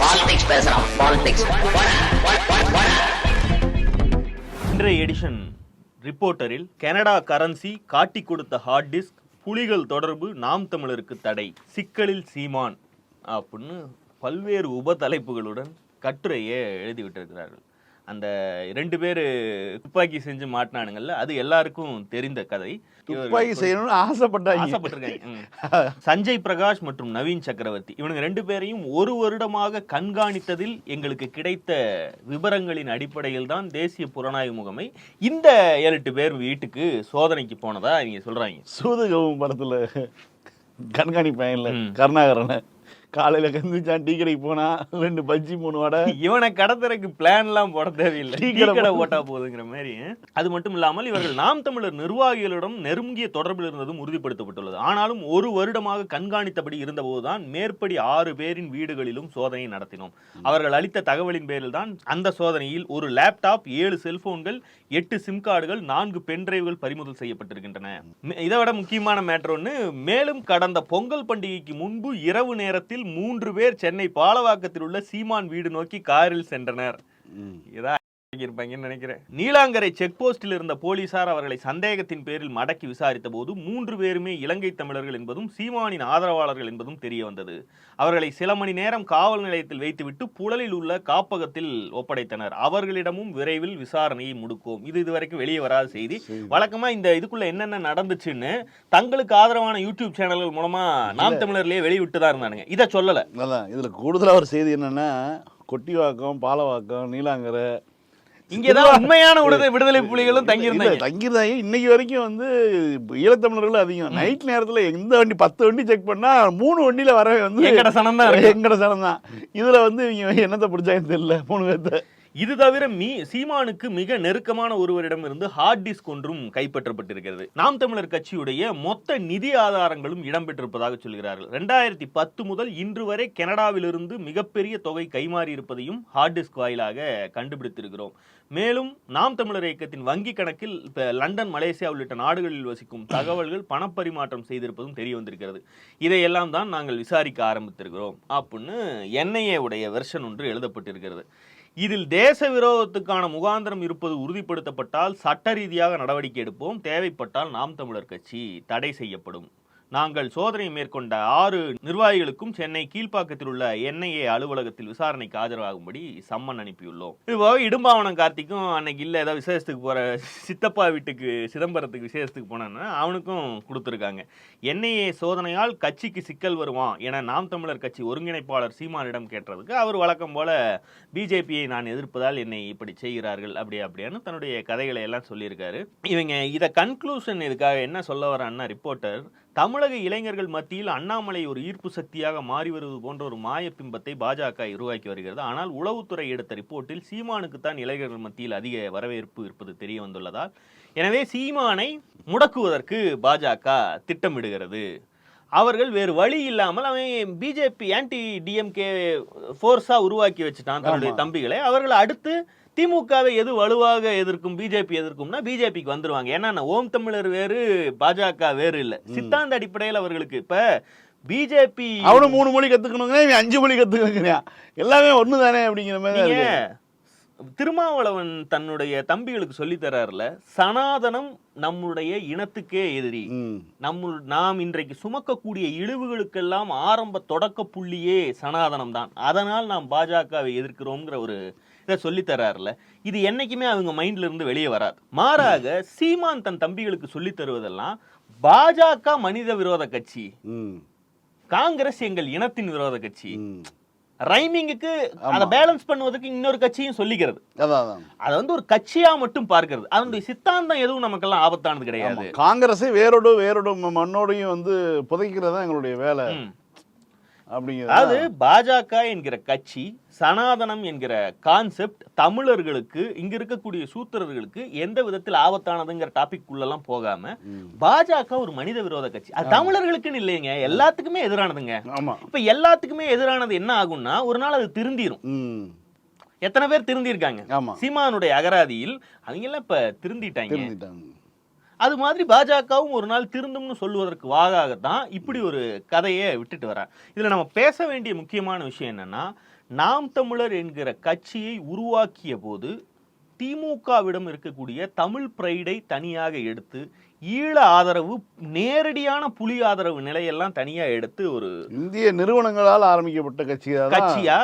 Politics பேசுறான் politics இன்றைய edition ரிப்போர்ட்டரில் கனடா கரன்சி காட்டி கொடுத்த ஹார்ட் டிஸ்க் புலிகள் தொடர்பு நாம் தமிழருக்கு தடை சிக்கலில் சீமான் அப்படின்னு பல்வேறு உபதலைப்புகளுடன் கட்டுரையை எழுதி விட்டிருக்கிறார்கள் அந்த ரெண்டு பேர் துப்பாக்கி செஞ்சு மாட்டினானுங்கல்ல அது எல்லாருக்கும் தெரிந்த கதை. துப்பாக்கி செய்யணும்னு ஆசைப்பட்டாங்க. ஆசைப்பட்டிருக்காங்க. சஞ்சய் பிரகாஷ் மற்றும் நவீன் சக்கரவர்த்தி இவனுங்க ரெண்டு பேரையும் ஒரு வருடமாக கண்காணித்ததில் எங்களுக்கு கிடைத்த விவரங்களின் அடிப்படையில் தான் தேசிய புலனாய்வு முகமை இந்த ஏழு எட்டு பேர் வீட்டுக்கு சோதனைக்கு போனதா இவங்க சொல்றாங்க. சூதுகவும் படத்துல கண்காணிப்பேன் இல்ல. கருணாகரனை. காலையில கந்திச்சான் டீ கடைக்கு போனா ரெண்டு பஜ்ஜி மூணு வடை. இவனை கடத்துறதுக்கு பிளான் எல்லாம் போட தேவையில்லை. டீ கடை போட்டா. போதுங்கிற மாதிரி. அது மட்டும் இல்லாமல் இவர்கள் நாம் தமிழர் நிர்வாகிகளிடம் நெருங்கிய தொடர்பில் இருந்ததும் உறுதிப்படுத்தப்பட்டுள்ளது. ஆனாலும் ஒரு வருடமாக கண்காணித்தபடி இருந்தபோதுதான் மேற்படி ஆறு பேரின் வீடுகளிலும் சோதனை நடத்தினோம். அவர்கள் அளித்த தகவலின் பேரில் தான் அந்த சோதனையில் ஒரு லேப்டாப் ஏழு செல்போன்கள் எட்டு சிம் கார்டுகள் நான்கு பென்டிரைவ்கள் பறிமுதல் செய்யப்பட்டிருக்கின்றன. இதை விட முக்கியமான மேட்டர் ஒன்று மேலும் கடந்த பொங்கல் பண்டிகைக்கு முன்பு இரவு நேரத்தில் மூன்று பேர் சென்னை பாலவாக்கத்தில் உள்ள சீமான் வீடு நோக்கி காரில் சென்றனர் ம். இருப்பாங்கன்னு நினைக்கிறேன். நீலாங்கரை செக் போஸ்டில் இருந்த போலீசார் அவர்களை சந்தேகத்தின் பேரில் மடக்கி விசாரித்த போது மூன்று பேருமே இலங்கை தமிழர்கள் என்பதும் சீமானின் ஆதரவாளர்கள் என்பதும் தெரிய வந்தது. அவர்களை சில மணி நேரம் காவல் நிலையத்தில் வைத்துவிட்டு புழலில் உள்ள காப்பகத்தில் ஒப்படைத்தனர். அவர்களிடமும் விரைவில் விசாரணையை முடுக்குவோம். இது இதுவரைக்கும் வெளியே வராத செய்தி. வழக்கமா இந்த இதுக்குள்ள என்னென்ன நடந்துச்சுன்னு தங்களுக்கு ஆதரவான யூடியூப் சேனல்கள் மூலமா நாம் தமிழர்லயே வெளியிட்டு தான் இருந்தானுங்க. இதை சொல்லல. இதுல கூடுதலா ஒரு செய்தி என்னன்னா கொட்டிவாக்கம் பாலவாக்கம் நீலாங்கரை இங்கதான் உண்மையான விடுதலை விடுதலை புலிகளும் தங்கியிருந்தாங்க தங்கியிருந்தாங்க இன்னைக்கு வரைக்கும் வந்து ஈழத்தமிழர்கள் அதிகம். நைட் நேரத்துல எந்த வண்டி பத்து வண்டி செக் பண்ணா மூணு வண்டியில வரவே வந்து எங்கட சனம் தான். எங்கட சனம் தான் இதுல வந்து இவங்க என்னத்தை பிடிச்சாங்கன்னு தெரியல மூணு பேர்த்த. இது தவிர மீ சீமானுக்கு மிக நெருக்கமான ஒருவரிடம் இருந்து ஹார்ட் டிஸ்க் ஒன்றும் கைப்பற்றப்பட்டிருக்கிறது. நாம் தமிழர் கட்சியுடைய மொத்த நிதி ஆதாரங்களும் இடம்பெற்றிருப்பதாக சொல்கிறார்கள். ரெண்டாயிரத்தி பத்து முதல் இன்று வரை கனடாவிலிருந்து மிகப்பெரிய தொகை கைமாறி இருப்பதையும் ஹார்ட் டிஸ்க் வாயிலாக கண்டுபிடித்திருக்கிறோம். மேலும் நாம் தமிழர் இயக்கத்தின் வங்கி கணக்கில் லண்டன் மலேசியா உள்ளிட்ட நாடுகளில் வசிக்கும் தகவல்கள் பணப்பரிமாற்றம் செய்திருப்பதும் தெரிய வந்திருக்கிறது. இதையெல்லாம் தான் நாங்கள் விசாரிக்க ஆரம்பித்திருக்கிறோம். அப்படின்னு என்ஐஏ உடைய வெர்ஷன் ஒன்று எழுதப்பட்டிருக்கிறது. இதில் தேச விரோதத்துக்கான முகாந்திரம் இருப்பது உறுதிப்படுத்தப்பட்டால் சட்ட ரீதியாக நடவடிக்கை எடுப்போம். தேவைப்பட்டால் நாம் தமிழர் கட்சி தடை செய்யப்படும். நாங்கள் சோதனை மேற்கொண்ட ஆறு நிர்வாகிகளுக்கும் சென்னை கீழ்ப்பாக்கத்தில் உள்ள என்ஐஏ அலுவலகத்தில் விசாரணைக்கு ஆஜராகும்படி சம்மன் அனுப்பியுள்ளோம். இப்போ இடும்பாவனம் கார்த்திக்கும் அன்னைக்கு இல்லை ஏதாவது விசேஷத்துக்கு போற சித்தப்பா வீட்டுக்கு சிதம்பரத்துக்கு விசேஷத்துக்கு போனான்னு அவனுக்கும் கொடுத்துருக்காங்க. என்ஐஏ சோதனையால் கட்சிக்கு சிக்கல் வருவான் என நாம் தமிழர் கட்சி ஒருங்கிணைப்பாளர் சீமானிடம் கேட்டதுக்கு அவர் வழக்கம் போல பிஜேபியை நான் எதிர்ப்பதால் என்னை இப்படி செய்கிறார்கள் அப்படி அப்படின்னு தன்னுடைய கதைகளை எல்லாம் சொல்லியிருக்காரு. இவங்க இதை கன்க்ளூஷன் இதுக்காக என்ன சொல்ல வரான்னா ரிப்போர்ட்டர் தமிழக இளைஞர்கள் மத்தியில் அண்ணாமலை ஒரு ஈர்ப்பு சக்தியாக மாறி வருவது போன்ற ஒரு மாய பிம்பத்தை பாஜக உருவாக்கி வருகிறது. ஆனால் உளவுத்துறை எடுத்த ரிப்போர்ட்டில் சீமானுக்குத்தான் இளைஞர்கள் மத்தியில் அதிக வரவேற்பு இருப்பது தெரிய வந்துள்ளதால் எனவே சீமானை முடக்குவதற்கு பாஜக திட்டமிடுகிறது. அவர்கள் வேறு வழி இல்லாமல் அவன் பிஜேபி ஆன்டி டிஎம்கே ஃபோர்ஸா உருவாக்கி வச்சுட்டான் தன்னுடைய. தம்பிகளை. அவர்கள் அடுத்து திமுகவை எது வலுவாக எதிர்க்கும் பிஜேபி எதிர்க்கும்னா பிஜேபிக்கு வந்துருவாங்க. ஏன்னா ஓம் தமிழர் வேறு பாஜக வேறு இல்ல. சித்தாந்த அடிப்படையில் அவர்களுக்கு இப்ப பிஜேபி அவனும் மூணு மொழி கத்துக்கணுங்க அஞ்சு மொழி கத்துக்கணுங்கிறான். எல்லாமே ஒண்ணு தானே அப்படிங்கிற மாதிரி. திருமாவளவன் தன்னுடைய தம்பிகளுக்கு சொல்லி தர்றாருல சனாதனம் நம்முடைய இனத்துக்கே எதிரி. நம்ம நாம் இன்றைக்கு சுமக்கக்கூடிய இழிவுகளுக்கெல்லாம் ஆரம்ப தொடக்க புள்ளியே சனாதனம் தான். அதனால் நாம் பாஜகவை எதிர்க்கிறோங்கிற ஒரு இதை சொல்லி தர்றாருல இது என்னைக்குமே அவங்க மைண்ட்ல இருந்து வெளியே வராது. மாறாக சீமான் தன் தம்பிகளுக்கு சொல்லி தருவதெல்லாம் பாஜக மனித விரோத கட்சி. காங்கிரஸ் எங்கள் இனத்தின் விரோத கட்சி. ரைமிங்குக்கு. அதை பேலன்ஸ் பண்ணுவதற்கு இன்னொரு கட்சியும் சொல்லிக்கிறது அதை வந்து ஒரு கட்சியா மட்டும் பார்க்கிறது அதனுடைய சித்தாந்தம் எதுவும் நமக்கெல்லாம் ஆபத்தானது கிடையாது. காங்கிரஸை வேரோடு வேரோடு மண்ணோடையும் வந்து புதைக்கிறது தான் எங்களுடைய வேலை. அப்படிங்கிறது அதாவது பாஜக என்கிற கட்சி சனாதனம் என்கிற கான்செப்ட் தமிழர்களுக்கு இங்க இருக்கக்கூடிய சூத்திரர்களுக்கு எந்த விதத்தில் ஆபத்தானதுங்கிற டாபிக் உள்ளெல்லாம் போகாம. பாஜக ஒரு மனித விரோத கட்சி. அது தமிழர்களுக்குன்னு இல்லைங்க. எல்லாத்துக்குமே எதிரானதுங்க. இப்ப எல்லாத்துக்குமே எதிரானது என்ன ஆகும்னா ஒரு நாள் அது திருந்திரும். எத்தனை பேர் திருந்திருக்காங்க? சீமானுடைய அகராதியில் அவங்க எல்லாம் இப்ப திருந்திட்டாங்க. அது மாதிரி பாஜகவும் ஒரு நாள் திருந்தும்னு சொல்லுவதற்கு வாகாகத்தான் இப்படி ஒரு கதையை விட்டுட்டு வரேன் இதுல நம்ம பேச வேண்டிய முக்கியமான விஷயம் என்னன்னா நாம் தமிழர் என்கிற கட்சியை உருவாக்கிய போது திமுகவிடம் இருக்கக்கூடிய தமிழ் பிரைடை தனியாக எடுத்து ஈழ ஆதரவு நேரடியான புலி ஆதரவு நிலையெல்லாம் தனியா எடுத்து ஒரு இந்திய நிறுவனங்களால் ஆரம்பிக்கப்பட்ட கட்சியா தான் கட்சியா?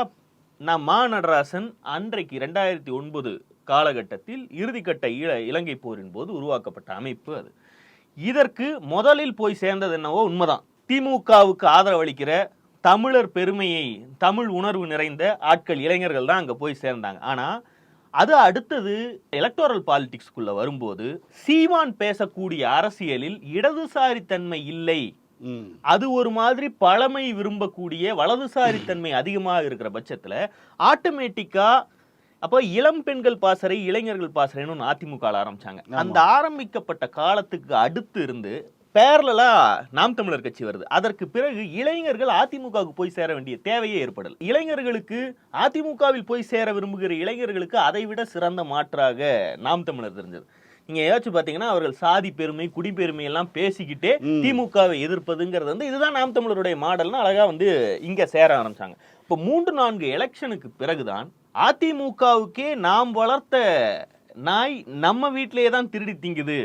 நான் மா நடராசன் அன்றைக்கு ரெண்டாயிரத்தி ஒன்பது காலகட்டத்தில் இறுதிக்கட்ட ஈழ இலங்கை போரின் போது உருவாக்கப்பட்ட அமைப்பு அது. இதற்கு முதலில் போய் சேர்ந்தது என்னவோ உண்மைதான். திமுகவுக்கு ஆதரவளிக்கிற தமிழர் பெருமையை தமிழ் உணர்வு நிறைந்த ஆட்கள் இளைஞர்கள் தான் அங்க போய் சேர்ந்தாங்க. ஆனா அது அடுத்தது எலக்டோரல் பாலிடிக்ஸ்குள்ள வரும்போது சீமான் பேசக்கூடிய அரசியலில் இடதுசாரித்தன்மை இல்லை. அது ஒரு மாதிரி பழமை விரும்பக்கூடிய வலதுசாரித்தன்மை அதிகமாக இருக்கிற பட்சத்துல ஆட்டோமேட்டிக்கா அப்போ இளம் பெண்கள் பாசறை இளைஞர்கள் பாசறைன்னு ஒன்று அதிமுக ஆரம்பிச்சாங்க. அந்த ஆரம்பிக்கப்பட்ட காலத்துக்கு அடுத்து இருந்து பேரலா நாம் தமிழர் கட்சி வருது. அதற்கு பிறகு இளைஞர்கள் அதிமுகவுக்கு போய் சேர வேண்டிய தேவையே ஏற்படல. இளைஞர்களுக்கு அதிமுகவில் போய் சேர விரும்புகிற இளைஞர்களுக்கு அதைவிட சிறந்த மாற்றாக நாம் தமிழர் தெரிஞ்சது. நீங்க ஏதாச்சும் பாத்தீங்கன்னா அவர்கள் சாதி பெருமை குடிப்பெருமை எல்லாம் பேசிக்கிட்டே. திமுகவை எதிர்ப்பதுங்கிறது வந்து இதுதான் நாம் தமிழருடைய மாடல்னு அழகா வந்து இங்க சேர ஆரம்பிச்சாங்க. இப்போ மூன்று நான்கு எலெக்ஷனுக்கு பிறகுதான் அதிமுகவுக்கே நாம் வளர்த்த நாய் நம்ம வீட்டிலேயே தான் திருடி திங்குது.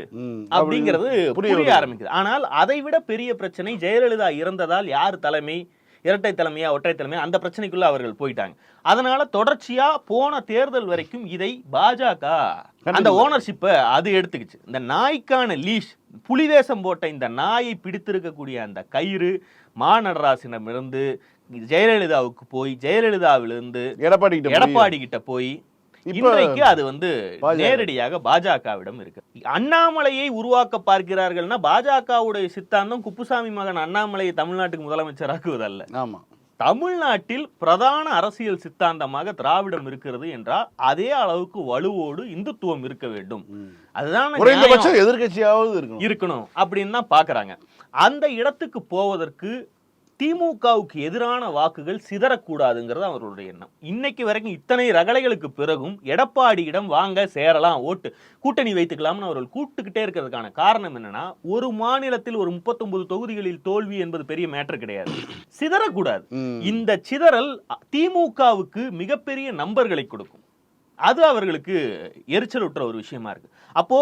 அப்படிங்கிறது புரிய. ஆரம்பிக்குது ஆனால் அதை விட பெரிய பிரச்சனை ஜெயலலிதா இறந்ததால் யார் தலைமை இரட்டை தலைமையா ஒற்றை தலைமையா அந்த பிரச்சனைக்குள்ள அவர்கள் போயிட்டாங்க அதனால தொடர்ச்சியா போன தேர்தல் வரைக்கும் இதை பாஜக அந்த. ஓனர்ஷிப்பை அது எடுத்துக்கிச்சு இந்த நாய்க்கான லீஷ் புலிவேஷம் போட்ட இந்த நாயை பிடித்திருக்கக்கூடிய அந்த கயிறு மாநடராசனிடமிருந்து ஜெயலலிதாவுக்கு போய் ஜெயலலிதாவிலிருந்து எடப்பாடி எடப்பாடி கிட்ட போய் இன்றைக்கு அது வந்து. நேரடியாக பாஜகவிடம் இருக்கு. அண்ணாமலையை உருவாக்க பார்க்கிறார்கள்னா பாஜகவுடைய சித்தாந்தம் குப்புசாமி மகன் அண்ணாமலையை தமிழ்நாட்டுக்கு முதலமைச்சராக்குவதல்ல. ஆமா. தமிழ்நாட்டில் பிரதான அரசியல் சித்தாந்தமாக திராவிடம் இருக்கிறது என்றால் அதே அளவுக்கு வலுவோடு இந்துத்துவம் இருக்க வேண்டும். அதுதான் இருக்கணும். இருக்கணும் அப்படின்னு தான் பாக்குறாங்க அந்த இடத்துக்கு போவதற்கு திமுகவுக்கு எதிரான வாக்குகள் சிதறக்கூடாதுங்கிறது அவர்களுடைய எண்ணம். இன்னைக்கு வரைக்கும் இத்தனை ரகளைகளுக்கு பிறகும் எடப்பாடியிடம் வாங்க சேரலாம் ஓட்டு கூட்டணி வைத்துக்கலாம்னு அவர்கள் கூட்டுக்கிட்டே இருக்கிறதுக்கான காரணம் என்னன்னா ஒரு மாநிலத்தில் ஒரு 39 தொகுதிகளில் தோல்வி என்பது பெரிய மேட்டர் கிடையாது. சிதறக்கூடாது. இந்த சிதறல் திமுகவுக்கு மிகப்பெரிய நம்பர்களை கொடுக்கும். அது அவர்களுக்கு எரிச்சலுற்ற ஒரு விஷயமா இருக்கு. அப்போ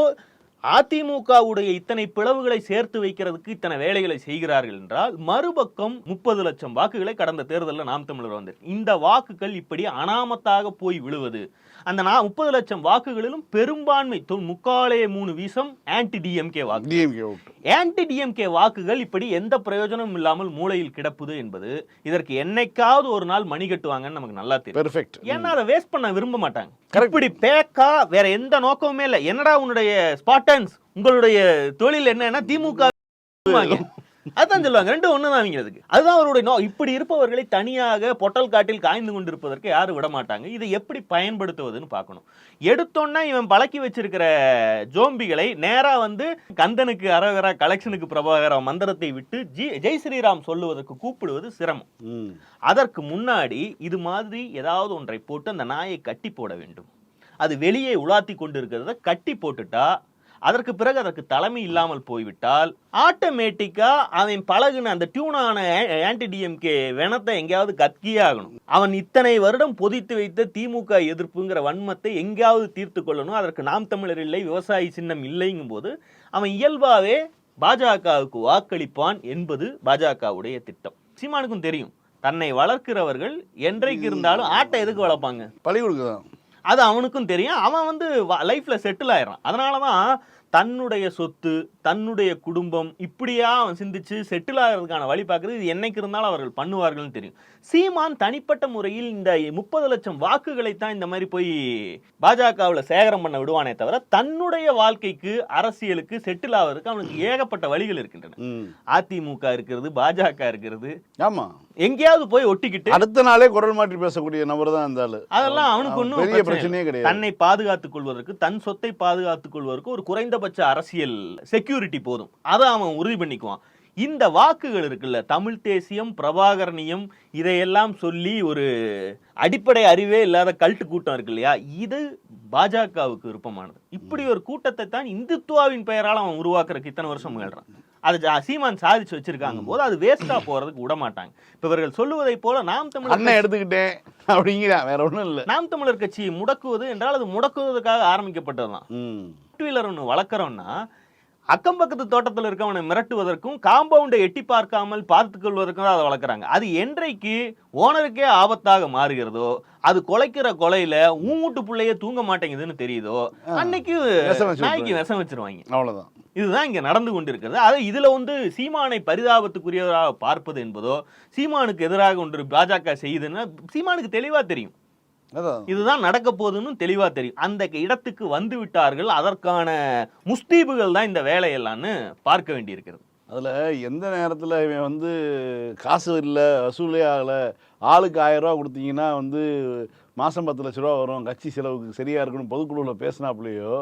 அதிமுகவுடைய இத்தனை பிளவுகளை சேர்த்து வைக்கிறதுக்கு இத்தனை வேலைகளை செய்கிறார்கள் என்றால் மறுபக்கம் முப்பது லட்சம் வாக்குகளை கடந்த தேர்தலில் நாம் தமிழர் வந்து இந்த வாக்குகள் இப்படி அனாமத்தாக போய் விழுவது. அந்த நா முப்பது லட்சம் வாக்குகளிலும் பெரும்பான்மை முக்காலே மூணு வீசம் ஆன்டி டிஎம்கே வாக்கு. ஆன்டி டிஎம்கே வாக்குகள் இப்படி எந்த பிரயோஜனமும் இல்லாமல் மூளையில் கிடப்புது என்பது இதற்கு என்னைக்காவது ஒரு நாள் மணி கட்டுவாங்கன்னு நமக்கு நல்லா தெரியும். பெர்ஃபெக்ட் ஏன்னா அதை வேஸ்ட் பண்ண விரும்ப மாட்டாங்க. இப்படி பேக்கா வேற எந்த நோக்கமுமே இல்லை. என்னடா உன்னுடைய ஸ்பாட்டன்ஸ் உங்களுடைய தொழில் என்னன்னா திமுக அதான் சொல்லுவாங்க. ரெண்டும் ஒண்ணுதான் அவங்களுக்கு அதுதான் அவருடைய நோ இப்படி இருப்பவர்களை தனியாக பொட்டல் காட்டில் காய்ந்து கொண்டிருப்பதற்கு யாரும் விட மாட்டாங்க. இதை எப்படி பயன்படுத்துவதுன்னு பார்க்கணும். எடுத்தோன்னா இவன் பழக்கி வச்சிருக்கிற ஜோம்பிகளை நேரா வந்து கந்தனுக்கு அரகரா கலெக்ஷனுக்கு பிரபாகர மந்திரத்தை விட்டு ஜி ஜெய் ஸ்ரீராம் சொல்லுவதற்கு கூப்பிடுவது சிரமம். அதற்கு முன்னாடி இது மாதிரி ஏதாவது ஒன்றை போட்டு அந்த நாயை கட்டி போட வேண்டும். அது வெளியே உலாத்தி கொண்டு இருக்கிறத கட்டி போட்டுட்டா அதற்கு பிறகு அதற்கு தலைமை இல்லாமல் போய்விட்டால் ஆட்டோமேட்டிக்கா அவன் பழகுன அந்த டியூனான ஆன்டி டிஎம்கே வெனத்தை எங்கேயாவது கத்தியே ஆகணும். அவன் இத்தனை வருடம் பொதித்து வைத்த திமுக எதிர்ப்புங்கிற வன்மத்தை எங்கேயாவது தீர்த்து கொள்ளணும். அதற்கு நாம் தமிழர் இல்லை விவசாயி சின்னம் இல்லைங்கும் போது அவன் இயல்பாவே பாஜகவுக்கு வாக்களிப்பான் என்பது பாஜகவுடைய திட்டம். சீமானுக்கும் தெரியும் தன்னை வளர்க்கிறவர்கள் என்றைக்கு இருந்தாலும் ஆட்டை எதுக்கு வளர்ப்பாங்க? பழி கொடுக்குதான் அது அவனுக்கும் தெரியும். அவன் வந்து லைஃப்ல செட்டில் ஆயிடுறான். அதனால தான் தன்னுடைய சொத்து தன்னுடைய குடும்பம் இப்படியா அவன் சிந்திச்சு செட்டில் ஆகிறதுக்கான வழி பார்க்குறது இது என்னைக்கு இருந்தாலும் அவர்கள் பண்ணுவார்கள்னு தெரியும். சீமான் தனிப்பட்ட முறையில் இந்த முப்பது லட்சம் வாக்குகளை தான் இந்த மாதிரி போய் பாஜகவில் சேகரம் பண்ண விடுவானே தவிர தன்னுடைய வாழ்க்கைக்கு அரசியலுக்கு செட்டில் ஆவதற்கு அவனுக்கு ஏகப்பட்ட வழிகள் இருக்கின்றன. அதிமுக இருக்கிறது பாஜக இருக்கிறது. ஆமா. எங்கேயாவது போய் ஒட்டிக்கிட்டு அடுத்த நாளே குரல் மாற்றி பேசக்கூடிய நபர் தான் ஆளு. அதெல்லாம் அவனுக்கு அவன் ஒன்றும் பெரிய பிரச்சனையே கிடையாது. தன்னை பாதுகாத்துக் கொள்வதற்கு தன் சொத்தை பாதுகாத்துக் கொள்வதற்கு ஒரு குறைந்தபட்ச அரசியல் செக்யூரிட்டி போதும். அதை அவன் உறுதி பண்ணிக்குவான். இந்த வாக்குகள் இருக்குல்ல தமிழ் தேசியம் பிரபாகரணியம் இதையெல்லாம் சொல்லி ஒரு அடிப்படை அறிவே இல்லாத கல்ட்டு கூட்டம் இருக்கு இல்லையா? இது பாஜகவுக்கு விருப்பமானது. இப்படி ஒரு கூட்டத்தை தான் இந்துத்துவாவின் பெயரால அவன் உருவாக்குறதுக்கு இத்தனை வருஷம் முயல்றான். அது சீமான் சாதிச்சு வச்சிருக்காங்க போது அது வேஸ்டா போறதுக்கு விட மாட்டாங்க இப்ப இவர்கள் சொல்லுவதை போல நாம் தமிழர் அண்ணன் எடுத்துக்கிட்டேன். அப்படிங்கிறான் வேற ஒண்ணும் இல்ல. நாம் தமிழர் கட்சி முடக்குவது என்றால் அது முடக்குவதற்காக ஆரம்பிக்கப்பட்டதுதான். வீலர் ஒன்று வளர்க்குறோம்னா அக்கம் பக்கத்து தோட்டத்தில் இருக்கவனை மிரட்டுவதற்கும் காம்பவுண்டை எட்டி பார்க்காமல் பார்த்துக் கொள்வதற்கும் அதை வளர்க்குறாங்க. அது என்றைக்கு ஓனருக்கே ஆபத்தாக மாறுகிறதோ அது கொலைக்கிற கொலையில ஊமுட்டு பிள்ளையே தூங்க மாட்டேங்குதுன்னு தெரியுதோ அன்னைக்கு நாய்க்கு விஷம் வச்சிருவாங்க. அவ்வளவுதான். இதுதான் இங்க நடந்து கொண்டிருக்கிறது. அது இதுல வந்து சீமானை பரிதாபத்துக்குரியவராக பார்ப்பது என்பதோ சீமானுக்கு எதிராக ஒன்று பாஜக செய்யுதுன்னா சீமானுக்கு தெளிவா தெரியும். இதுதான் நடக்க போகுதுன்னு தெளிவா தெரியும். அந்த இடத்துக்கு வந்து விட்டார்கள் அதற்கான முஸ்தீபுகள் தான் இந்த வேலையெல்லாம்னு பார்க்க வேண்டியிருக்கிறது. அதில் எந்த நேரத்தில் இவன் வந்து காசு இல்லை வசூலே ஆகலை ஆளுக்கு ஆயிரம் ரூபா கொடுத்தீங்கன்னா வந்து மாதம் பத்து லட்ச ரூபா வரும் கட்சி செலவுக்கு சரியாக இருக்குன்னு பொதுக்குழுவில் பேசினாப்புலையோ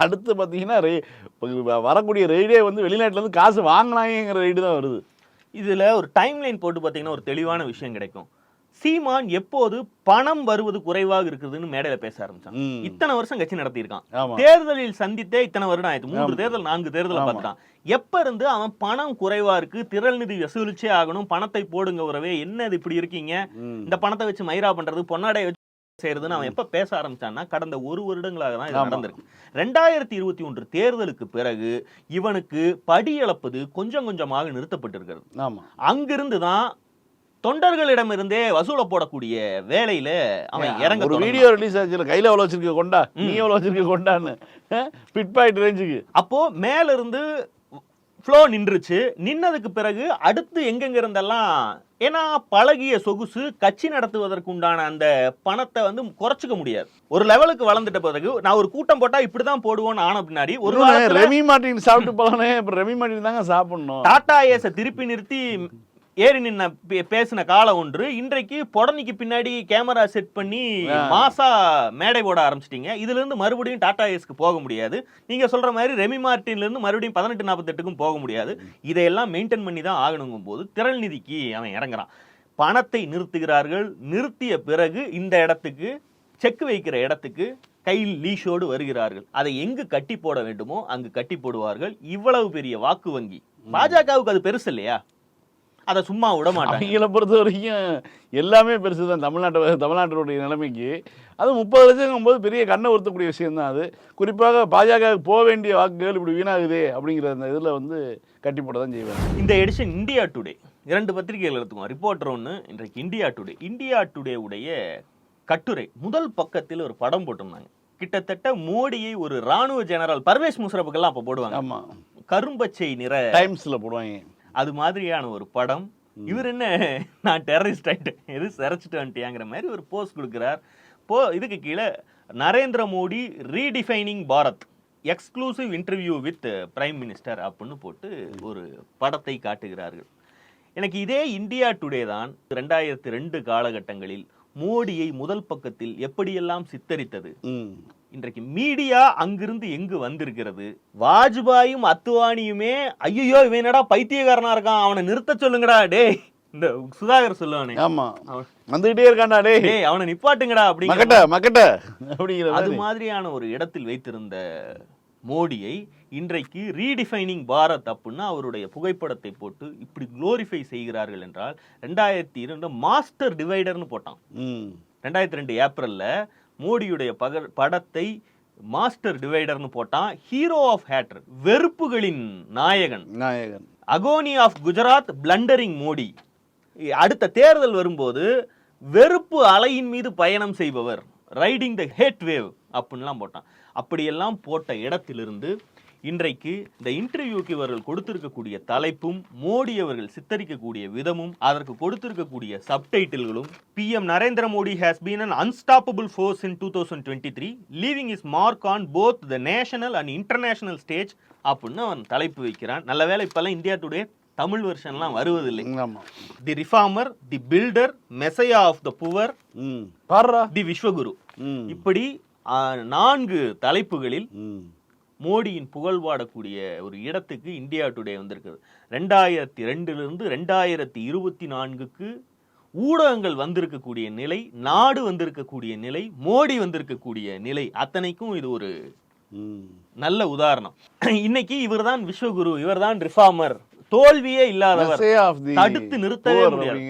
அடுத்து பார்த்தீங்கன்னா ரெ வரக்கூடிய ரெய்டே வந்து வெளிநாட்டிலேருந்து காசு வாங்கினாங்கிற ரெய்டு தான் வருது. இதுல ஒரு டைம் லைன் போட்டு பார்த்தீங்கன்னா ஒரு தெளிவான விஷயம் கிடைக்கும். சீமான் எப்போது பணம் வருவது குறைவாக இருக்குதுன்னு மேடையில பேச ஆரம்பிச்சான். இத்தனை வருஷம் கட்சி நடத்தியிருக்கான். தேர்தலில் சந்தித்தே இத்தனை வருடம் ஆயிடுச்சு. மூன்று. தேர்தல் நான்கு தேர்தலை. பார்த்துட்டான். எப்ப இருந்து அவன் பணம் குறைவா இருக்கு? திரள் நிதி வசூலிச்சே ஆகணும். பணத்தை போடுங்க உறவே என்ன இது இப்படி இருக்கீங்க. இந்த பணத்தை வச்சு மயிரா பண்றது பொன்னாடை வச்சு செய்யறதுன்னு அவன் எப்ப பேச ஆரம்பிச்சான்னா கடந்த ஒரு வருடங்களாக தான் இது. நடந்திருக்கு. ரெண்டாயிரத்தி இருபத்தி ஒன்று தேர்தலுக்கு பிறகு இவனுக்கு படி இழப்பது கொஞ்சம் கொஞ்சமாக நிறுத்தப்பட்டிருக்கிறது. அங்கிருந்து தான் தொண்டர்களிடமிருந்தே வசூல போடக்கூடிய வேலையில அவன் இறங்க ஒரு. வீடியோ ரிலீஸ் ஆச்சுல கையில் எவ்வளோ வச்சிருக்க கொண்டா? நீ எவ்வளோ வச்சிருக்க கொண்டான்னு. பிட் பாயிண்ட் ரேஞ்சுக்கு அப்போ மேல இருந்து ஃப்ளோ நின்றுச்சு. நின்னதுக்கு பிறகு அடுத்து எங்கெங்க இருந்தெல்லாம் ஏன்னா பழகிய சொகுசு கட்சி நடத்துவதற்கு உண்டான அந்த பணத்தை வந்து குறைச்சிக்க முடியாது. ஒரு லெவலுக்கு வளர்ந்துட்ட பிறகு நான் ஒரு கூட்டம் போட்டா இப்படிதான் போடுவோன்னு ஆன பின்னாடி ஒரு ரெமி மார்ட்டின் சாப்பிட்டு போகணே இப்போ ரெமி மார்ட்டின் தாங்க சாப்பிடணும். டாடா ஏஸை திருப்பி நிறுத்தி ஏறி நின்ன பேசின காலம் ஒன்று. இன்றைக்கு புடனிக்கு பின்னாடி கேமரா செட் பண்ணி. மாசா மேடை போட ஆரம்பிச்சிட்டீங்க. இதுல இருந்து மறுபடியும் டாடா ஏஸ்க்கு போக முடியாது. நீங்க சொல்ற மாதிரி ரெமி மார்டின்ல இருந்து மறுபடியும் பதினெட்டு நாற்பத்தெட்டுக்கும் போக முடியாது. இதையெல்லாம் மெயின்டைன் பண்ணி தான் ஆகணுங்கும் போது திரள் நிதிக்கு அவன் இறங்குறான். பணத்தை நிறுத்துகிறார்கள். நிறுத்திய பிறகு இந்த இடத்துக்கு செக் வைக்கிற இடத்துக்கு கையில் லீஷோடு வருகிறார்கள். அதை எங்கு கட்டி போட வேண்டுமோ அங்கு கட்டி போடுவார்கள். இவ்வளவு பெரிய வாக்கு வங்கி. பாஜகவுக்கு அது பெருசு இல்லையா? அதை சும்மா விட மாட்டாங்க. அவங்கள பொறுத்த வரைக்கும் எல்லாமே பெருசு தான் தமிழ்நாட்டு தமிழ்நாட்டினுடைய நிலைமைக்கு. அது முப்பது லட்சம் போது பெரிய கண்ணை உறுத்தக்கூடிய விஷயம் தான் அது. குறிப்பாக பாஜக போக வேண்டிய வாக்குகள் இப்படி வீணாகுதே அப்படிங்கிற அந்த இதில் வந்து கட்டி போட தான் செய்வாங்க. இந்த எடிஷன் இந்தியா டுடே இரண்டு பத்திரிகைகள் எடுத்துக்கோம் ரிப்போர்ட்டர் ஒன்று இன்றைக்கு இந்தியா டுடே. இந்தியா டுடே உடைய கட்டுரை முதல் பக்கத்தில் ஒரு படம் போட்டிருந்தாங்க. கிட்டத்தட்ட மோடியை ஒரு ராணுவ ஜெனரல் பர்வேஷ் முஷரப்புக்கெல்லாம் அப்போ போடுவாங்க. ஆமாம் கரும்பச்சை நிற டைம்ஸில் போடுவாங்க. அது மாதிரியான ஒரு படம். இவர் என்ன நான் டெரரிஸ்ட் ஆயிட்டேன் எது சிறைச்சிட்டு வந்துட்டியாங்கிற மாதிரி ஒரு போஸ்ட் கொடுக்குறார். போ இதுக்கு கீழே Narendra Modi redefining Bharat. Exclusive interview with prime minister அப்படின்னு போட்டு ஒரு படத்தை காட்டுகிறார்கள். எனக்கு இதே இந்தியா டுடே தான் ரெண்டாயிரத்தி ரெண்டு காலகட்டங்களில் மோடியை முதல் பக்கத்தில் எப்படியெல்லாம் சித்தரித்தது? இன்றைக்கு மீடியா அங்கிருந்து எங்கு வந்திருக்கிறது? வாஜ்பாயும் அத்வானியுமே ஐயோ இவன் என்னடா பைத்தியக்காரனா இருக்கான்? அவனை நிறுத்த சொல்லுங்கடா டேய். இந்த சுதாகர் சொல்லுவானே. அவன், வந்துகிட்டே இருக்காண்டா டே டேய் அவனை நிப்பாட்டுங்கடா அப்படிங்கிற மக்கட்ட மக்கட்ட. அப்படிங்கிற அது மாதிரி. மாதிரியான ஒரு இடத்தில் வைத்திருந்த மோடியை இன்றைக்கு ரீடிஃபைனிங் பாரத் அப்படின்னு அவருடைய புகைப்படத்தை போட்டு இப்படி குளோரிஃபை செய்கிறார்கள் என்றால் ரெண்டாயிரத்தி இரண்டு மாஸ்டர் டிவைடர்னு போட்டான். ரெண்டாயிரத்தி ரெண்டு ஏப்ரல்ல மோடியுடைய பக படத்தை மாஸ்டர் டிவைடர்னு போட்டான். ஹீரோ ஆஃப் ஹேட்டர் வெறுப்புகளின் நாயகன். நாயகன். Agony of Gujarat blundering Modi அடுத்த தேர்தல் வரும்போது வெறுப்பு அலையின் மீது பயணம் செய்பவர். ரைடிங் த ஹேட் வேவ் அப்படின்லாம் போட்டான். அப்படியெல்லாம் போட்ட இடத்திலிருந்து இன்றைக்கு இந்த இன்டர்வியூக்கு இவர்கள் கொடுத்திருக்கக்கூடிய தலைப்பும் மோடி அவர்கள் சித்தரிக்கக்கூடிய விதமும் அதற்கு கொடுத்திருக்கக்கூடிய சப்டைட்டில்களும் PM Narendra Modi has been an unstoppable force in two thousand twenty three leaving his mark on both the national and international stage அப்படின்னு அவன் தலைப்பு வைக்கிறான். நல்ல வேளை இப்பெல்லாம் இந்தியா டுடே தமிழ் வெர்ஷன்லாம் வருவதில்லை. The reformer the builder messiah of the poor the Vishwaguru இப்படி நான்கு தலைப்புகளில் மோடியின் புகழ் பாடக்கூடிய ஒரு இடத்துக்கு இந்தியா டுடே வந்திருக்குது ரெண்டாயிரத்தி ரெண்டிலிருந்து ரெண்டாயிரத்தி இருபத்தி நான்குக்கு ஊடகங்கள் வந்திருக்கக்கூடிய நிலை நாடு வந்திருக்கக்கூடிய நிலை மோடி வந்திருக்கக்கூடிய நிலை அத்தனைக்கும் இது ஒரு. நல்ல உதாரணம் இன்னைக்கு இவர்தான் விஸ்வகுரு இவர்தான் ரிஃபார்மர் தோல்வியே இல்லாதவர் தடுத்து நிறுத்தவே முடியாது.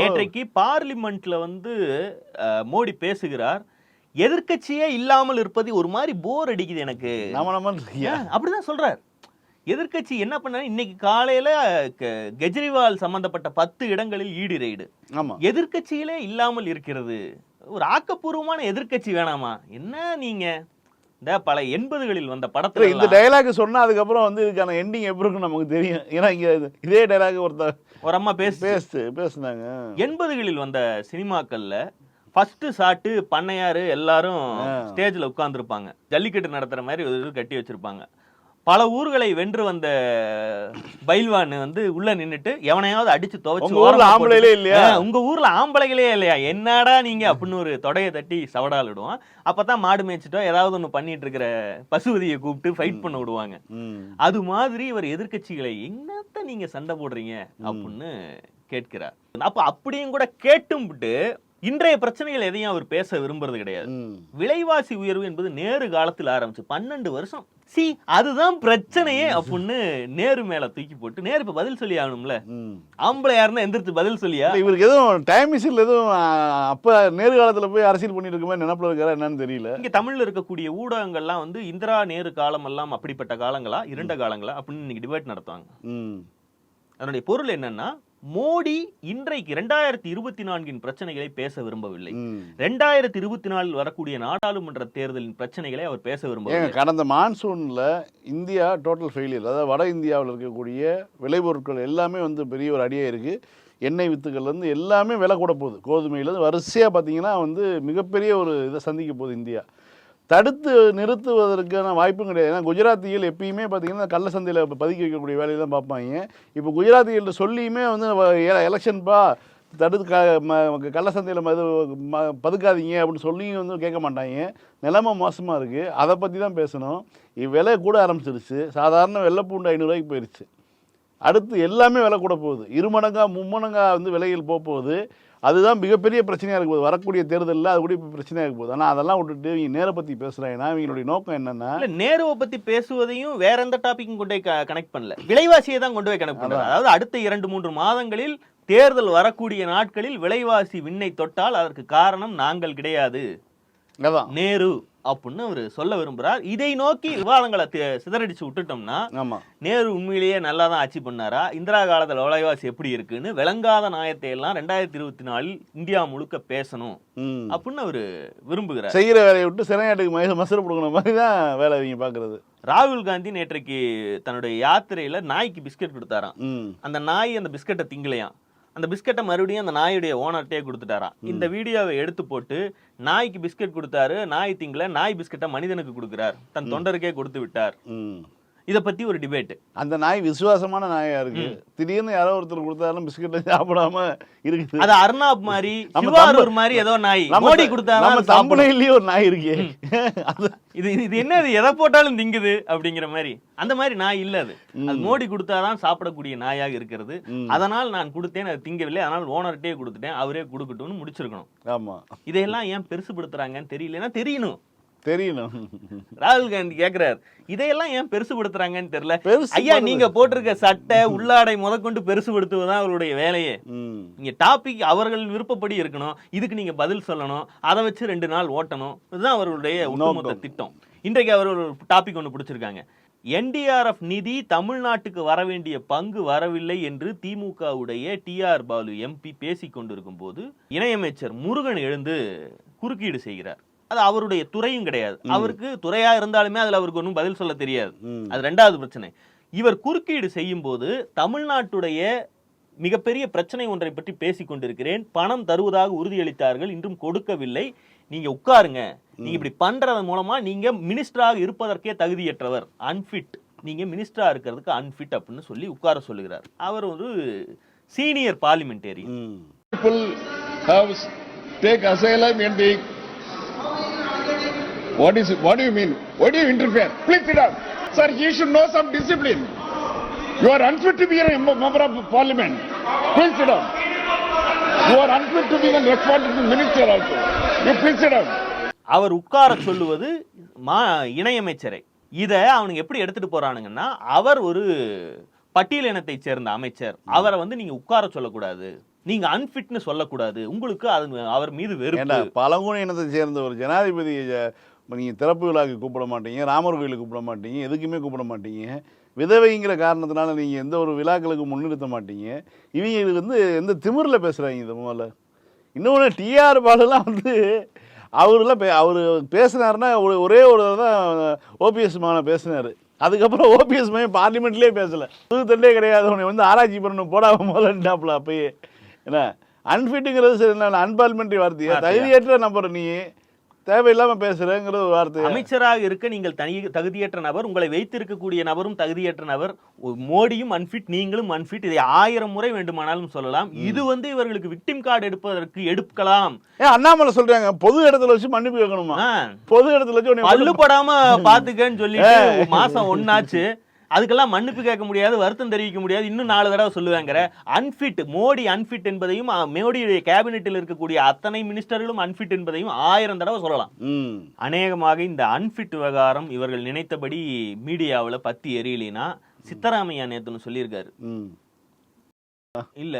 நேற்றைக்கு பார்லிமெண்ட்ல வந்து மோடி பேசுகிறார் எதிர்க்கட்சியே இல்லாமல் இருப்பது ஒரு மாதிரி போர் அடிக்குது எனக்கு. அப்படிதான் சொல்றார். எதிர்க்கட்சி என்ன பண்ணாரு? இன்னைக்கு காலையில கெஜ்ரிவால் சம்பந்தப்பட்ட பத்து இடங்களில் ஈடு ரெய்டு. ஆமா. எதிர்க்கட்சியிலே இல்லாமல் இருக்கிறது. ஒரு ஆக்கப்பூர்வமான எதிர்க்கட்சி வேணாமா? என்ன நீங்க? இந்த பல எண்பதுகளில் வந்த படத்துல இந்த டைலாக் சொன்னா அதுக்கப்புறம் வந்து இதுக்கான எண்டிங் எப்படி இருக்குன்னு நமக்கு தெரியும். ஏன்னா இங்க இது- இதே டைலாக் ஒருத்தர் ஒரு அம்மா பேசு பேசு பேசுனாங்க. எண்பதுகளில் வந்த சினிமாக்கள்ல ஃபர்ஸ்ட் ஷாட்டு பண்ணையாரு எல்லாரும். ஸ்டேஜ்ல உட்கார்ந்துருப்பாங்க. ஜல்லிக்கட்டு நடத்துற மாதிரி ஒரு கட்டி வச்சிருப்பாங்க. பல ஊர்களை வென்று வந்த பைல்வான் வந்து உள்ள நின்னுட்டு எவனையாவது அடிச்சு துவைச்சு ஊர்ல இல்லையா? உங்க ஊர்ல ஆம்பளைகளே இல்லையா? என்னடா நீங்க அப்படின்னு ஒரு தொடைய தட்டி சவடாலிடுவான். அப்பதான் மாடு மேய்ச்சிட்டோ ஏதாவது ஒண்ணு பண்ணிட்டு இருக்கிற பசுபதியை கூப்பிட்டு ஃபைட் பண்ண விடுவாங்க. அது மாதிரி இவர் எதிர்க்கட்சிகளை என்னத்த நீங்க சண்டை போடுறீங்க அப்படின்னு கேட்கிறார். அப்ப அப்படியும் கூட கேட்டும்விட்டு இன்றைய பிரச்சனைகள் எதையும் அவர் பேச விரும்புறது கிடையாது. விலைவாசி உயர்வு என்பது நேரு காலத்தில் ஆரம்பிச்சு பன்னெண்டு வருஷம். சி அதுதான் பிரச்சனையே அப்படின்னு நேரு மேல தூக்கி போட்டு நேரு இப்ப பதில் சொல்லி ஆகணும்ல. ஆம்பளை யாருன்னா எந்திரிச்சு பதில் சொல்லியா? இவருக்கு எதுவும் டைம் மிஷில் எதுவும் அப்ப நேரு காலத்துல போய் அரசியல் பண்ணிட்டு இருக்க மாதிரி நினைப்புல இருக்காரா என்னன்னு தெரியல. இங்க தமிழ்ல இருக்கக்கூடிய ஊடகங்கள்லாம் வந்து இந்திரா நேரு காலம் எல்லாம் அப்படிப்பட்ட காலங்களா இருண்ட காலங்களா அப்படின்னு இன்னைக்கு டிபேட் நடத்துவாங்க. அதனுடைய பொருள் என்னன்னா மோடி இன்றைக்கு ரெண்டாயிரத்தி இருபத்தி நான்கின் பிரச்சனைகளை பேச விரும்பவில்லை. ரெண்டாயிரத்தி இருபத்தி நாலில் வரக்கூடிய நாடாளுமன்ற தேர்தலின் பிரச்சனைகளை அவர் பேச விரும்பவில்லை. கடந்த மான்சூன்ல இந்தியா டோட்டல் ஃபெயிலியர் அதாவது வட இந்தியாவில் இருக்கக்கூடிய விளைபொருட்கள் எல்லாமே வந்து பெரிய ஒரு அடியே இருக்கு. எண்ணெய் வித்துக்கள்லேருந்து எல்லாமே விலை கூட போகுது. கோதுமையிலேருந்து வரிசையாக பார்த்தீங்கன்னா வந்து மிகப்பெரிய ஒரு இதை சந்திக்க போகுது இந்தியா. தடுத்து நிறுத்துவதற்கான வாய்ப்பும் கிடையாது. ஏன்னா குஜராத்தியில் எப்பயுமே பார்த்தீங்கன்னா கள்ள சந்தையில் பதுக்கி வைக்கக்கூடிய வேலையை தான் பார்ப்பாங்க. இப்போ குஜராத்திகள்ட்ட சொல்லியுமே வந்து எலெக்ஷன்ப்பா தடுத்து க ம கள்ள சந்தையில் மது ம பதுக்காதீங்க அப்படின்னு சொல்லியும் வந்து கேட்க மாட்டாங்க. நிலைமை மோசமாக இருக்குது அதை பற்றி தான் பேசணும். விலை கூட ஆரம்பிச்சிருச்சு. சாதாரண வெள்ளைப்பூண்டு ஐநூறுரூவாய்க்கு போயிடுச்சு அடுத்து எல்லாமே விலை கூட போகுது. இருமடங்கா மும்மடங்கா வந்து விலையில் போக போகுது. அதுதான் மிகப்பெரிய பிரச்சனையாக இருக்க போகுது. வரக்கூடிய தேர்தலில் அது கூட இப்போ பிரச்சனையாக போகுது. ஆனால் அதெல்லாம் விட்டுட்டு இவங்க நேரை பற்றி பேசுகிறாங்கன்னா இவங்களுடைய நோக்கம் என்னென்னா நேருவை பத்தி பேசுவதையும் வேற எந்த டாபிக்கும் கொண்டு போய் கனெக்ட் பண்ணல. விலைவாசியை தான் கொண்டு போய் கனெக்ட் பண்றாரு. அதாவது அடுத்த இரண்டு மூன்று மாதங்களில் தேர்தல் வரக்கூடிய நாட்களில் விலைவாசி விண்ணை தொட்டால் அதற்கு காரணம் நாங்கள் கிடையாது. நேரு. அப்படின்னு அவர் சொல்ல விரும்புறார். இதை நோக்கி விவாதங்களை சிதறடிச்சு விட்டுட்டோம்னா நேரு உண்மையிலேயே நல்லா தான் ஆட்சி பண்ணாரா? இந்திரா காலத்துல விலைவாசி எப்படி இருக்குன்னு விளங்காத நாயத்தை எல்லாம் ரெண்டாயிரத்தி இருபத்தி நாலில் இந்தியா முழுக்க பேசணும் அப்படின்னு அவர் விரும்புகிறார். செய்கிற வேலையை விட்டு சிறையாட்டுக்கு மசரு கொடுக்குற மாதிரி தான் வேலை இவங்க பார்க்குறது ராகுல் காந்தி நேற்றைக்கு தன்னுடைய யாத்திரையில நாய்க்கு பிஸ்கட் கொடுத்தாராம். அந்த நாய் அந்த பிஸ்கட்டை திங்கலையாம். அந்த பிஸ்கட்டை மறுபடியும் அந்த நாயுடைய ஓனர்ட்டே கொடுத்துட்டாராம். இந்த வீடியோவை எடுத்து போட்டு நாய்க்கு பிஸ்கட் கொடுத்தாரு நாய் திங்கல நாய் பிஸ்கட்டை மனிதனுக்கு கொடுக்கிறார். தன் தொண்டருக்கே கொடுத்து விட்டார். இத பத்தி ஒரு டிபேட் அந்த நாய் விசுவாசமான நாயா இருக்கு. திடீர்னு யாரோ ஒருத்தர் கொடுத்தாலும் பிஸ்கட்டை சாப்பிடாம இருக்குது. அது அர்னாப் மாதிரி சிவாரூர் மாதிரி ஏதோ நாய். மோடி சாப்பிடும் தம்பனையிலேயே ஒரு நாய் இருக்கே. இது இது என்ன இது? எதை போட்டாலும் திங்குது அப்படிங்கிற மாதிரி. அந்த மாதிரி நாய் இல்ல அது. அது மோடி கொடுத்தாதான் சாப்பிடக்கூடிய நாயாக இருக்கிறது. அதனால் நான் கொடுத்தேன் அது திங்கவில்லை. அதனால் ஓனர்கிட்டே கொடுத்துட்டேன். அவரே கொடுக்கட்டும்னு முடிச்சிருக்கணும். ஆமா. இதையெல்லாம் ஏன் பெருசுபடுத்துறாங்கன்னு தெரியலன்னா தெரியணும். தெரியணும். ராகுல் காந்தி கேக்குறாரு. இதையெல்லாம் ஏன் பெருசுபடுத்துறாங்கன்னு தெரியல. பெருசு ஐயா நீங்க போட்டிருக்க சட்டை உள்ளாடை முதற்கொண்டு பெருசுபடுத்துவதுதான் அவருடைய வேலையே. நீங்க டாபிக் அவர்கள் விருப்பப்படி இருக்கணும். இதுக்கு நீங்க பதில் சொல்லணும். அதை வச்சு ரெண்டு நாள் ஓட்டணும். இதுதான் அவர்களுடைய ஒட்டுமொத்த. திட்டம். இன்றைக்கு அவர் ஒரு டாபிக் ஒன்று பிடிச்சிருக்காங்க. என்டிஆர்எஃப் நிதி தமிழ்நாட்டுக்கு வர வேண்டிய பங்கு வரவில்லை என்று திமுகவுடைய டிஆர் பாலு எம்பி பேசிக் கொண்டிருக்கும் போது இணையமைச்சர் முருகன் எழுந்து குறுக்கீடு செய்கிறார். அது அவருடைய துறையும் கிடையாது. அவருக்கு துறையா இருந்தாலுமே அதுல அவருக்கு ஒன்றும் பதில் சொல்ல தெரியாது. அது ரெண்டாவது பிரச்சனை. இவர் குறுக்கீடு செய்யும் போது தமிழ்நாட்டுடைய மிகப்பெரிய பிரச்சனை ஒன்றை பற்றி பேசிக் கொண்டிருக்கிறேன். பணம் தருவதாக உறுதியளித்தார்கள். இன்றும் கொடுக்கவில்லை. நீங்க உட்காருங்க. நீங்க இப்படி பண்றது மூலமா நீங்க மினிஸ்டராக இருப்பதற்கே தகுதியற்றவர். அன்ஃபிட் நீங்க மினிஸ்டரா இருக்கிறதுக்கு அன்ஃபிட் அப்படின்னு சொல்லி உட்கார சொல்லுகிறார். அவர் ஒரு senior parliamentarian what is what do you mean why do you interfere please sit down sir you should know some discipline you are unfit to be a mem- member of parliament please sit down You are unfit to be the responsible minister also. You please sit down. அவர் உட்கார சொல்லுவது மா இணையமைச்சரை இத அவனுங்க எப்படி எடுத்துட்டு போறானுங்கன்னா அவர் ஒரு பட்டியலினத்தை சேர்ந்த அமைச்சர் அவரை வந்து நீங்க உட்கார சொல்லக்கூடாது நீங்க அன்ஃபிட்னு சொல்லக்கூடாது உங்களுக்கு அது அவர் மீது வெறுப்பு பழங்குடி இனத்தை சேர்ந்த ஒரு ஜனாதிபதி நீங்கள் திறப்பு விழாக்கு கூப்பிட மாட்டீங்க ராமர் கோயிலுக்கு கூப்பிட மாட்டீங்க எதுக்குமே கூப்பிட மாட்டீங்க. விதவைங்கிற காரணத்தினால நீங்கள் எந்த ஒரு விழாக்களுக்கு முன்னிறுத்த மாட்டீங்க. இவங்க வந்து எந்த திமிரில் பேசுகிறாங்க இந்த முதல்ல? இன்னொன்று டிஆர் பாலெல்லாம் வந்து அவரெல்லாம் பே அவர் பேசினாருன்னா ஒரு ஒரே தான் ஓபிஎஸ் மான பேசினார். அதுக்கப்புறம் ஓபிஎஸ் மையம் பார்லிமெண்ட்லேயே பேசலை. புது தண்டே கிடையாது உன்னை வந்து ஆராய்ச்சி பண்ணணும் போடாம முதல்ல அப்பயே. என்ன? அன்ஃபிட்டுங்கிறது சரி என்ன அன்பார்லிமெண்ட்ரி வார்த்தையா? தகுதியற்ற நபர் நீ. தேவையில்லாம பேசுறேங்கிறது ஒரு வார்த்தை அமைச்சராக இருக்க நீங்கள் தனி தகுதியற்ற நபர் உங்களை வைத்திருக்கக்கூடிய நபரும் தகுதியற்ற நபர் மோடியும் அன்ஃபிட் நீங்களும் அன்ஃபிட் இதை ஆயிரம் முறை வேண்டுமானாலும் சொல்லலாம். இது வந்து இவர்களுக்கு விக்டிம் கார்டு எடுப்பதற்கு எடுக்கலாம். அண்ணாமலை சொல்றாங்க பொது இடத்துல வச்சு மன்னிப்பு கேட்கணுமா? பொது இடத்துல வச்சு உன்னை பல்லு படாம பாத்துக்கன்னு சொல்லிட்டு மாசம் ஒன்னாச்சு அதுக்கெல்லாம் மன்னிப்பு கேட்க முடியாது வருத்தம் தெரிவிக்க முடியாது. இன்னும் நாலு தடவை சொல்லுவாங்கிற. அன்ஃபிட் மோடி அன்ஃபிட் என்பதையும் மோடியுடைய கேபினெட்டில் இருக்கக்கூடிய அத்தனை மினிஸ்டர்களும் அன்ஃபிட் என்பதையும் ஆயிரம் தடவை சொல்லலாம். அநேகமாக இந்த அன்ஃபிட் விவகாரம் இவர்கள் நினைத்தபடி மீடியாவில் பத்தி எரியலைனா சித்தராமையா நேத்துன்னு சொல்லியிருக்காரு. இல்ல.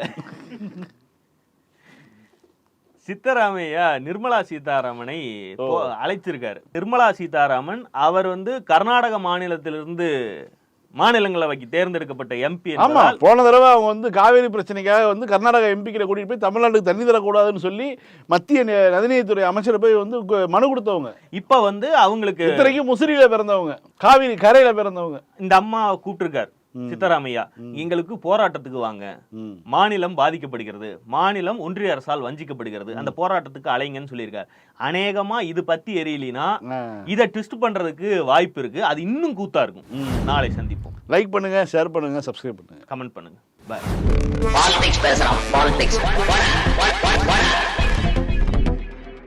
சித்தராமையா நிர்மலா சீதாராமனை அழைச்சிருக்காரு. நிர்மலா சீதாராமன் அவர் வந்து கர்நாடக மாநிலத்திலிருந்து மாநிலங்களவைக்கு தேர்ந்தெடுக்கப்பட்ட எம்பி ஆமா போன தடவை அவங்க வந்து காவேரி பிரச்சனைக்காக வந்து கர்நாடகா எம்பி கிட்ட கூட்டிட்டு போய் தமிழ்நாட்டுக்கு தண்ணி தரக்கூடாதுன்னு சொல்லி மத்திய நி- நதிநீர்த்துறை அமைச்சரை போய் வந்து மனு கொடுத்தவங்க. இப்ப வந்து அவங்களுக்கு இத்தனைக்கும் முசிறியில பிறந்தவங்க காவிரி கரையில பிறந்தவங்க. இந்த அம்மா கூப்பிட்டிருக்காரு. சித்தராமையா எங்களுக்கு போராட்டத்துக்கு வாங்க. மாநிலம் பாதிக்கப்படுகிறது. மாநிலம் ஒன்றிய அரசால் வஞ்சிக்கப்படுகிறது. அந்த போராட்டத்துக்கு அலைங்கன்னு சொல்லியிருக்காரு. அநேகமா இது பத்தி எரியலினா. இதை ட்விஸ்ட் பண்றதுக்கு வாய்ப்பு இருக்கு. அது இன்னும் கூத்தா இருக்கும். நாளை சந்திப்போம். லைக் பண்ணுங்க ஷேர் பண்ணுங்க சப்ஸ்கிரைப் பண்ணுங்க. கமெண்ட் பண்ணுங்க. பாய் பாலிடிக்ஸ் பேசுறான் பாலிடிக்ஸ்